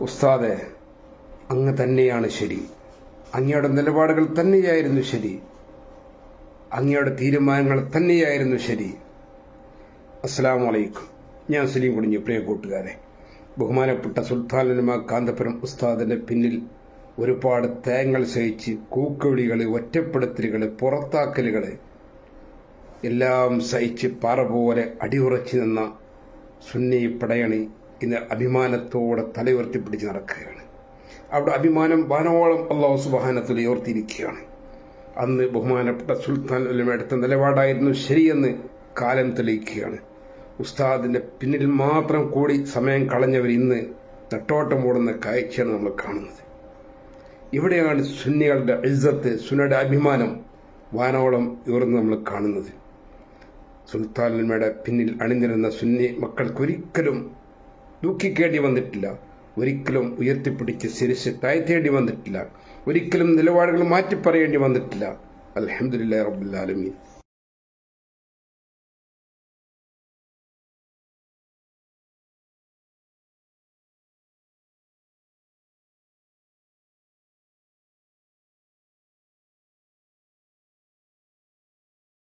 ഉസ്താദെ അങ്ങ് തന്നെയാണ് ശരി. അങ്ങയുടെ നിലപാടുകൾ തന്നെയായിരുന്നു ശരി. അങ്ങയുടെ തീരുമാനങ്ങൾ തന്നെയായിരുന്നു ശരി. അസ്സാം വലൈക്കും ഞാൻ സലീം കുടിഞ്ഞു പ്രിയ കൂട്ടുകാരെ ബഹുമാനപ്പെട്ട സുൽത്താനുമാ കാന്തപുരം ഉസ്താദിന്റെ പിന്നിൽ ഒരുപാട് തേങ്ങൾ സഹിച്ച് കൂക്കുവിളികൾ ഒറ്റപ്പെടുത്തലുകൾ പുറത്താക്കലുകൾ എല്ലാം സഹിച്ച് പാറ പോലെ അടിയുറച്ചു നിന്ന സുന്നി പടയണി ഇന്ന് അഭിമാനത്തോടെ തലയുയർത്തിപ്പിടിച്ച് നടക്കുകയാണ്. അവിടെ അഭിമാനം വാനോളം അള്ളാഹു സുബാനത്തിൽ ഉയർത്തിയിരിക്കുകയാണ്. അന്ന് ബഹുമാനപ്പെട്ട സുൽത്താൻ എടുത്ത നിലപാടായിരുന്നു ശരിയെന്ന് കാലം തെളിയിക്കുകയാണ്. ഉസ്താദിന്റെ പിന്നിൽ മാത്രം കൂടി സമയം കളഞ്ഞവർ ഇന്ന് തട്ടോട്ടം ഓടുന്ന കാഴ്ചയാണ് നമ്മൾ കാണുന്നത്. ഇവിടെയാണ് സുന്നികളുടെ ഇസ്സത്ത് സുന്നയുടെ അഭിമാനം വാനോളം ഉയർന്ന് നമ്മൾ കാണുന്നത്. സുൽത്താൻ പിന്നിൽ അണിനിരുന്ന സുന്നി മക്കൾക്കൊരിക്കലും ദുഃഖിക്കേണ്ടി വന്നിട്ടില്ല. ഒരിക്കലും ഉയർത്തിപ്പിടിച്ച് ശിരസ് താഴ്ത്തേണ്ടി വന്നിട്ടില്ല. ഒരിക്കലും നിലപാടുകൾ മാറ്റി പറയേണ്ടി വന്നിട്ടില്ല അലഹമുല്ലാ റബ്ബുല്ലാലമീൻ